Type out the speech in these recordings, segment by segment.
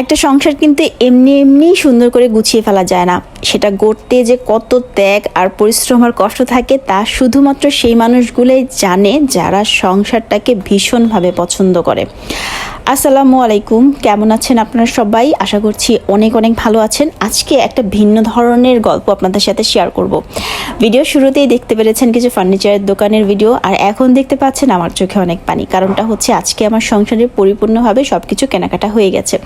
একটা সংসার কিন্তু এমনি এমনি সুন্দর করে গুছিয়ে ফেলা যায় না। সেটা গড়তে যে কত ত্যাগ আর পরিশ্রম আর কষ্ট থাকে তা শুধুমাত্র সেই মানুষগুলোই জানে যারা সংসারটাকে ভীষণভাবে পছন্দ করে। আসসালামু আলাইকুম, কেমন আছেন আপনারা সবাই? আশা করছি অনেক অনেক ভালো আছেন। আজকে একটা ভিন্ন ধরনের গল্প আপনাদের সাথে শেয়ার করব। ভিডিও শুরুতেই দেখতে পেরেছেন কিছু ফার্নিচারের দোকানের ভিডিও আর এখন দেখতে পাচ্ছেন আমার চোখে অনেক পানি। কারণটা হচ্ছে আজকে আমার সংসারে পরিপূর্ণভাবে সব কিছু কেনাকাটা হয়ে গেছে।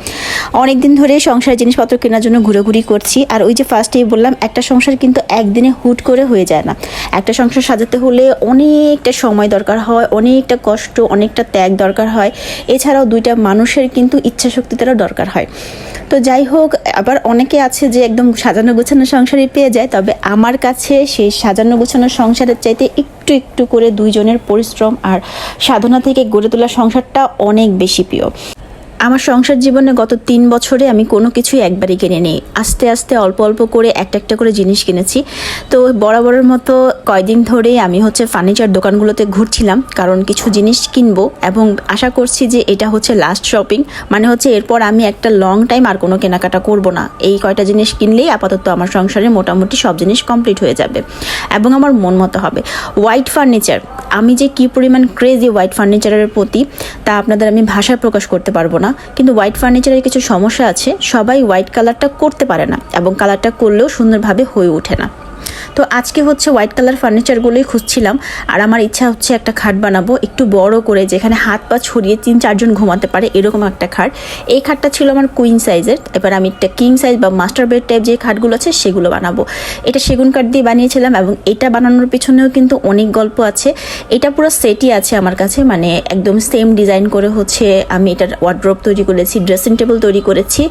অনেক দিন ধরে সংসারের জিনিসপত্র কেনার জন্য ঘুরেঘুরি করছি, আর ওই যে ফার্স্টেই বললাম, একটা সংসার কিন্তু একদিনে হুট করে হয়ে যায় না। একটা সংসার সাজাতে হলে অনেকটা সময় দরকার হয়, অনেকটা কষ্ট, অনেকটা ত্যাগ দরকার হয়। এছাড়াও দুইটা মানুষের কিন্তু ইচ্ছা শক্তিটারও দরকার হয়। তো যাই হোক, আবার অনেকে আছে যে একদম সাজানো গোছানো সংসারই পেয়ে যায়, তবে আমার কাছে সেই সাজানো গোছানো সংসারের চাইতে একটু একটু করে দুইজনের পরিশ্রম আর সাধনা থেকে গড়ে তোলা সংসারটা অনেক বেশি প্রিয়। আমার সংসার জীবনে গত তিন বছরে আমি কোনো কিছুই একবারই কিনে নিই আস্তে আস্তে অল্প অল্প করে একটা একটা করে জিনিস কিনেছি। তো বরাবরের মতো কয়দিন ধরে আমি হচ্ছে ফার্নিচার দোকানগুলোতে ঘুরছিলাম, কারণ কিছু জিনিস কিনবো এবং আশা করছি যে এটা হচ্ছে লাস্ট শপিং মানে হচ্ছে এরপর আমি একটা লং টাইম আর কোনো কেনাকাটা করব না। এই কয়টা জিনিস কিনলেই আপাতত আমার সংসারে মোটামুটি সব জিনিস কমপ্লিট হয়ে যাবে এবং আমার মন মতো হবে। হোয়াইট ফার্নিচার আমি যে কী পরিমাণ ক্রেজি হোয়াইট ফার্নিচারের প্রতি তা আপনাদের আমি ভাষায় প্রকাশ করতে পারব না। কিন্তু হোয়াইট ফার্নিচারের কিছু সমস্যা আছে, সবাই হোয়াইট কালারটা করতে পারে না এবং কালারটা করলেও সুন্দরভাবে হয়ে ওঠে না। তো আজকে হচ্ছে হোয়াইট কালার ফার্নিচারগুলোই খুঁজছিলাম। আর আমার ইচ্ছা হচ্ছে একটা খাট বানাবো, একটু বড় করে, যেখানে হাত পা ছড়িয়ে তিন চারজন ঘুমাতে পারে, এরকম একটা খাট। এই খাটটা ছিল আমার কুইন সাইজের এবার আমি একটা কিং সাইজ বা মাস্টার বেড টাইপ যে খাটগুলো আছে, সেগুলো বানাবো। এটা সেগুন কাঠ দিয়ে বানিয়েছিলাম এবং এটা বানানোর পিছনেও কিন্তু অনেক গল্প আছে। এটা পুরো সেটই আছে আমার কাছে মানে একদম সেম ডিজাইন করে হচ্ছে আমি এটার ওয়ার্ড্রপ তৈরি করেছি ড্রেসিং টেবিল তৈরি করেছি।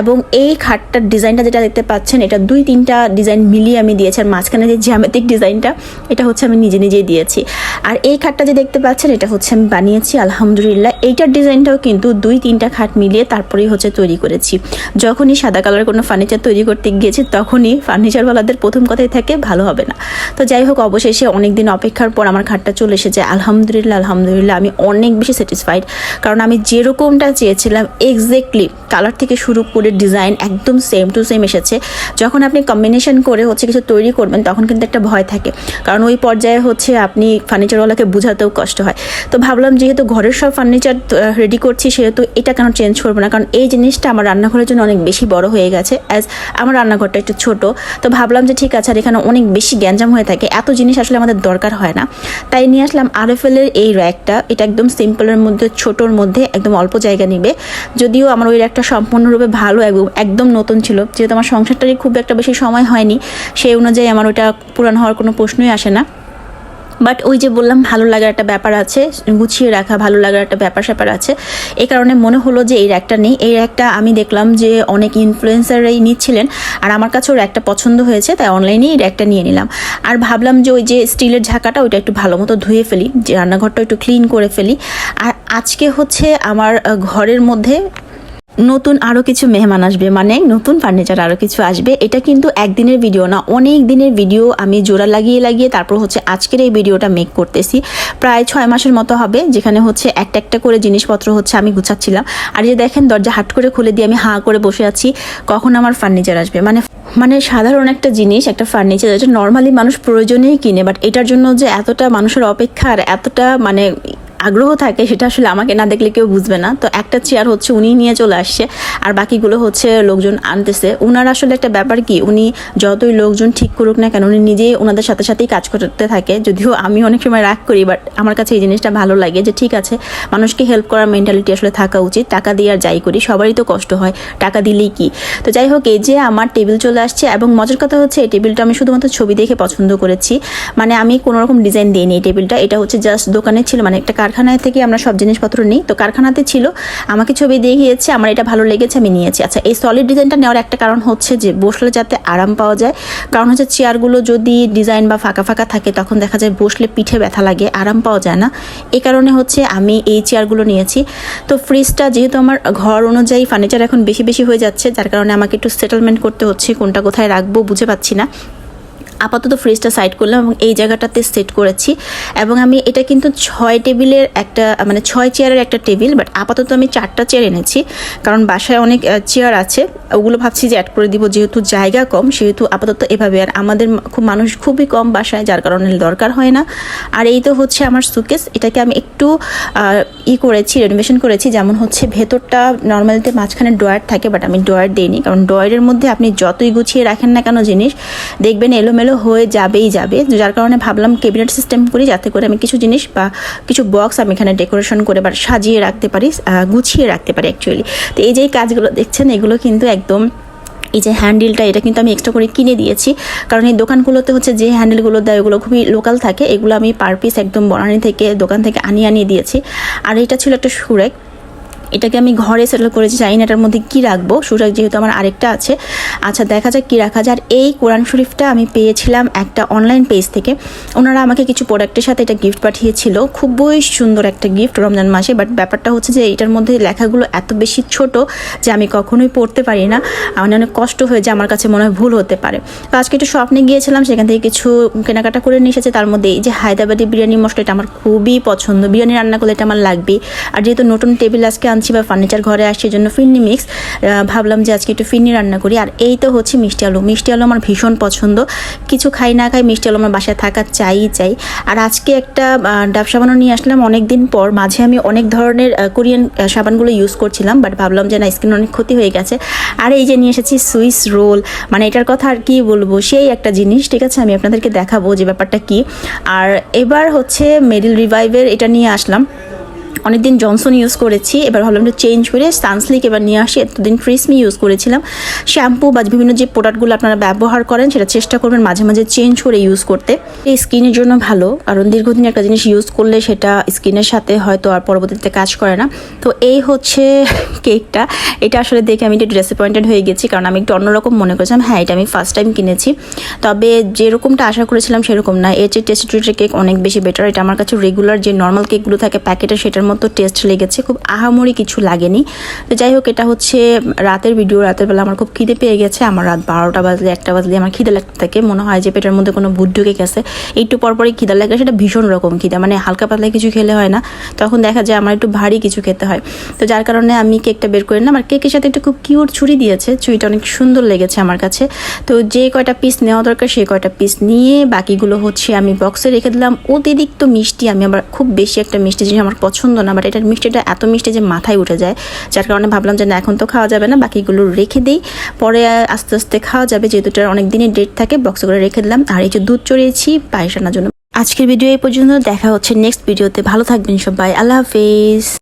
এবং এই খাটটার ডিজাইনটা যেটা দেখতে পাচ্ছেন, এটা দুই তিনটা ডিজাইন মিলিয়ে আমি দিয়েছি। মাঝখানে যে জ্যামেটিক ডিজাইনটা, এটা হচ্ছে আমি নিজে নিজেই দিয়েছি। আর এই খাটটা যে দেখতে পাচ্ছেন, এটা হচ্ছে আমি বানিয়েছি, আলহামদুলিল্লাহ। এইটার ডিজাইনটাও কিন্তু দুই তিনটা খাট মিলিয়ে তারপরেই হচ্ছে তৈরি করেছি। যখনই সাদা কালার কোনো ফার্নিচার তৈরি করতে গিয়েছি, তখনই ফার্নিচারওয়ালাদের প্রথম কথাই থাকে, ভালো হবে না। তো যাই হোক, অবশেষে অনেক দিন অপেক্ষার পর আমার খাটটা চলে এসেছে। আলহামদুলিল্লাহ আলহামদুলিল্লাহ, আমি অনেক বেশি স্যাটিসফাইড কারণ আমি যেরকমটা চেয়েছিলাম এক্স্যাক্টলি কালার থেকে শুরু করে ডিজাইন একদম সেম টু সেম এসেছে। যখন আপনি কম্বিনেশন করে হচ্ছে কিছু তৈরি করবেন, তখন কিন্তু একটা ভয় থাকে। কারণ ওই পর্যায়ে হচ্ছে আপনি ফার্নিচারওয়ালাকে বোঝাতেও কষ্ট হয়। তো ভাবলাম যেহেতু ঘরের সব ফার্নিচার রেডি করছি, সেহেতু এটা কেন চেঞ্জ করব না? কারণ এই জিনিসটা আমার রান্নাঘরের জন্য অনেক বেশি বড় হয়ে গেছে অ্যাজ আমার রান্নাঘরটা একটু ছোট। তো ভাবলাম যে ঠিক আছে, আর এখানে অনেক বেশি গ্যাঞ্জাম হয়ে থাকে। এত জিনিস আসলে আমাদের দরকার হয় না। তাই নিয়ে আসলাম আরএফএলের এই র্যাকটা এটা একদম সিম্পলের মধ্যে, ছোটোর মধ্যে, একদম অল্প জায়গা নিবে। যদিও আমার ওই র্যাকটা সম্পূর্ণরূপে ভালো একদম নতুন ছিল। যেহেতু আমার সংসারটারই খুব একটা বেশি সময় হয়নি, সেই অনুযায়ী আমার ওটা পুরান হওয়ার কোনো প্রশ্নই আসে না। বাট ওই যে বললাম, ভালো লাগার একটা ব্যাপার আছে, গুছিয়ে রাখা, ভালো লাগার একটা ব্যাপার স্যাপার আছে। এই কারণে মনে হলো যে এই র্যাকটা নেই। এই র্যাকটা আমি দেখলাম যে অনেক ইনফ্লুয়েন্সাররাই নিচ্ছিলেন, আর আমার কাছেও র্যাকটা পছন্দ হয়েছে, তাই অনলাইনেই এই র্যাকটা নিয়ে নিলাম। আর ভাবলাম যে ওই যে স্টিলের ঝাঁকাটা, ওইটা একটু ভালো মতো ধুয়ে ফেলি, যে রান্নাঘরটা একটু ক্লিন করে ফেলি। আর আজকে হচ্ছে আমার ঘরের মধ্যে নতুন আরও কিছু মেহমান আসবে মানে নতুন ফার্নিচার আরও কিছু আসবে, এটা কিন্তু একদিনের ভিডিও না, অনেক দিনের ভিডিও আমি জোড়া লাগিয়ে লাগিয়ে তারপর হচ্ছে আজকের এই ভিডিওটা মেক করতেছি। প্রায় ছয় মাসের মতো হবে, যেখানে হচ্ছে একটা একটা করে জিনিসপত্র হচ্ছে আমি গুছাচ্ছিলাম। আর যে দেখেন দরজা হাট করে খুলে দিয়ে আমি হাঁ করে বসে আছি, কখন আমার ফার্নিচার আসবে? মানে মানে সাধারণ একটা জিনিস, একটা ফার্নিচার যেটা নর্মালি মানুষ প্রয়োজনেই কিনে বাট এটার জন্য যে এতটা মানুষের অপেক্ষা আর এতটা মানে আগ্রহ থাকে, সেটা আসলে আমাকে না দেখলে কেউ বুঝবে না। তো একটা চেয়ার হচ্ছে উনি নিয়ে চলে আসছে, আর বাকিগুলো হচ্ছে লোকজন আনতেছে। ওনার আসলে একটা ব্যাপার কি, উনি যতই লোকজন ঠিক করুক না কেন, উনি নিজেই ওনাদের সাথে সাথেই কাজ করতে থাকে। যদিও আমি অনেক সময় রাগ করি বাট আমার কাছে এই জিনিসটা ভালো লাগে যে, ঠিক আছে, মানুষকে হেল্প করার মেন্টালিটি আসলে থাকা উচিত, টাকা দিয়ে আর যাই করি, সবারই তো কষ্ট হয়, টাকা দিলেই কি? তো যাই হোক, এই যে আমার টেবিল চলে আসছে, এবং মজার কথা হচ্ছে, এই টেবিলটা আমি শুধুমাত্র ছবি দেখে পছন্দ করেছি। মানে আমি কোনো রকম ডিজাইন দিইনি এই টেবিলটা এটা হচ্ছে জাস্ট দোকানে ছিল মানে একটা কারখানায় থেকে আমরা সব জিনিসপত্র নিই। তো কারখানাতে ছিল, আমাকে ছবি দেখিয়েছে, আমার এটা ভালো লেগেছে, আমি নিয়েছি। আচ্ছা এই সলিড ডিজাইনটা নেওয়ার একটা কারণ হচ্ছে যে, বসলে যাতে আরাম পাওয়া যায়। কারণ হচ্ছে চেয়ারগুলো যদি ডিজাইন বা ফাঁকা ফাঁকা থাকে, তখন দেখা যায় বসলে পিঠে ব্যথা লাগে, আরাম পাওয়া যায় না। এ কারণে হচ্ছে আমি এই চেয়ারগুলো নিয়েছি। তো ফ্রিজটা যেহেতু আমার ঘর অনুযায়ী ফার্নিচার এখন বেশি বেশি হয়ে যাচ্ছে, যার কারণে আমাকে একটু সেটেলমেন্ট করতে হচ্ছে, কোনটা কোথায় রাখব বুঝে পাচ্ছি না। আপাতত ফ্রিজটা সাইড করলাম এবং এই জায়গাটাতে সেট করেছি। এবং আমি এটা কিন্তু ছয় টেবিলের একটা মানে ছয় চেয়ারের একটা টেবিল বাট আপাতত আমি চারটা চেয়ার এনেছি। কারণ বাসায় অনেক চেয়ার আছে। ওগুলো ভাবছি যে অ্যাড করে দিব, যেহেতু জায়গা কম, সেহেতু আপাতত এভাবে। আর আমাদের খুব, মানুষ খুবই কম বাসায়, যার কারণে দরকার হয় না। আর এই তো হচ্ছে আমার সুকেস এটাকে আমি একটু ই করেছি রেনোভেশন করেছি। যেমন হচ্ছে ভেতরটা নর্মালিতে মাঝখানে ড্রয়ার থাকে বাট আমি ড্রয়ার দিইনি। কারণ ড্রয়ারের মধ্যে আপনি যতই গুছিয়ে রাখেন না কেন জিনিস, দেখবেন এলোমেলো হয়ে যাবেই যাবে। যার কারণে ভাবলাম ক্যাবিনেট সিস্টেম করি, যাতে করে আমি কিছু জিনিস বা কিছু বক্স আমি এখানে ডেকোরেশন করে বা সাজিয়ে রাখতে পারি গুছিয়ে রাখতে পারি অ্যাকচুয়ালি তো এই যে কাজগুলো দেখছেন, এগুলো কিন্তু একদম এই যে হ্যান্ডেলটা এটা কিন্তু আমি এক্সট্রা করে কিনে দিয়েছি। কারণ এই দোকানগুলোতে হচ্ছে যে হ্যান্ডেলগুলো দেয়, ওগুলো খুবই লোকাল থাকে। এগুলো আমি পার পিস একদম বনানি থেকে, দোকান থেকে আনিয়ে আনিয়ে দিয়েছি। আর এটা ছিল একটা সুরেক। এটাকে আমি ঘরে সেটেল করেছি, জানি না এটার মধ্যে কি রাখব। সুরাগ যেহেতু আমার আরেকটা আছে। আচ্ছা দেখা যাক কি রাখা যায়। আর এই কোরআন শরীফটা আমি পেয়েছিলাম একটা অনলাইন পেজ থেকে। ওনারা আমাকে কিছু প্রোডাক্টের সাথে এটা গিফট পাঠিয়েছিল। খুবই সুন্দর একটা গিফট রমজান মাসে বাট ব্যাপারটা হচ্ছে যে এটার মধ্যে লেখাগুলো এত বেশি ছোট যে আমি কখনোই পড়তে পারি না। আমার অনেক কষ্ট হয়ে যায়, আমার কাছে মনে হয় ভুল হতে পারে। তো আজকে একটু স্বপ্নে গিয়েছিলাম, সেখান থেকে কিছু কেনাকাটা করে নিয়ে এসেছে। তার মধ্যে এই যে হায়দ্রাবাদি বিরিয়ানি মশলা, এটা আমার খুবই পছন্দ। বিরিয়ানি রান্না করলে এটা আমার লাগবে আর যেহেতু নতুন টেবিল আজকে আনছি বা ফার্নিচার ঘরে আসছে জন্য ফিরনি মিক্স ভাবলাম যে আজকে একটু ফিরনি রান্না করি। আর এই তো হচ্ছে মিষ্টি আলু। মিষ্টি আলু আমার ভীষণ পছন্দ। কিছু খাই না খাই মিষ্টি আলু আমার বাসায় থাকা চাই চাই। আর আজকে একটা ডাব সাবানও নিয়ে আসলাম অনেক দিন পর। মাঝে আমি অনেক ধরনের কোরিয়ান সাবানগুলো ইউজ করছিলাম বাট ভাবলাম যে না স্কিন অনেক ক্ষতি হয়ে গেছে। আর এই যে নিয়ে এসেছি সুইস রোল মানে এটার কথা আর কি বলব? সেই একটা জিনিস, ঠিক আছে? আমি আপনাদেরকে দেখাবো যে ব্যাপারটা কি। আর এবার হচ্ছে মেরিল রিভাইভের এটা নিয়ে আসলাম। অনেকদিন জনসন ইউজ করেছি, এবার ভাবলাম একটু চেঞ্জ করে সানসলিক এবার নিয়ে আসি, এতদিন ট্রিসমি ইউজ করেছিলাম। শ্যাম্পু বা বিভিন্ন যে প্রোডাক্টগুলো আপনারা ব্যবহার করেন, সেটা চেষ্টা করবেন মাঝে মাঝে চেঞ্জ করে ইউজ করতে। এই স্কিনের জন্য ভালো, কারণ দীর্ঘদিন একটা জিনিস ইউজ করলে সেটা স্কিনের সাথে হয়তো আর পরবর্তীতে কাজ করে না। তো এই হচ্ছে কেকটা এটা আসলে দেখে আমি একটু ডিসঅ্যাপয়েন্টেড হয়ে গেছি, কারণ আমি একটু অন্যরকম মনে করেছিলাম হ্যাঁ এটা আমি ফার্স্ট টাইম কিনেছি। তবে যেরকমটা আশা করেছিলাম সেরকম না, এর যে টেস্ট ট্রিটের কেক অনেক বেশি বেটার এটা আমার কাছে রেগুলার যে নর্মাল কেকগুলো থাকে প্যাকেটে সেটার মতো টেস্ট লেগেছে, খুব আহামরি কিছু লাগেনি। তো যাই হোক এটা হচ্ছে রাতের ভিডিও রাতের বেলা আমার খুব খিদে পেয়ে গেছে। আমার রাত বারোটা বাজলে, একটা বাজলে আমার খিদে লাগতে থাকে। মনে হয় যে পেটের মধ্যে কোনো ভূত ঢুকে গেছে। একটু পরপরই খিদা লাগে, সেটা ভীষণ রকম খিদা মানে হালকা পাতলা কিছু খেলে হয় না। তখন দেখা যায় আমার একটু ভারী কিছু খেতে হয়। তো যার কারণে আমি কেকটা বের করে নিলাম। আর কেকের সাথে একটা খুব কিউট ছুরি দিয়েছে। ছুরিটা অনেক সুন্দর লেগেছে আমার কাছে। তো যে কয়টা পিস নেওয়া দরকার সেই কয়টা পিস নিয়ে বাকিগুলো হচ্ছে আমি বক্সে রেখে দিলাম। অতিরিক্ত মিষ্টি, আমি আবার খুব বেশি একটা মিষ্টি জিনিস আমার পছন্দ না বাট এটার মিষ্টিটা এত মিষ্টি যে মাথায় উঠে যায়। যার কারণে ভাবলাম যে না, এখন তো খাওয়া যাবে না, বাকিগুলো রেখে দিই। পরে আস্তে আস্তে খাওয়া যাবে, যেহেতু এটার অনেক দিনের ডেট থাকে বক্সে করে রেখে দিলাম। আর এই যে দুধ চড়িয়েছি, পায়েস আনার জন্য। আজকের ভিডিও এই পর্যন্ত, দেখা হচ্ছে নেক্সট ভিডিওতে ভালো থাকবেন সবাই, আল্লাহ হাফিজ।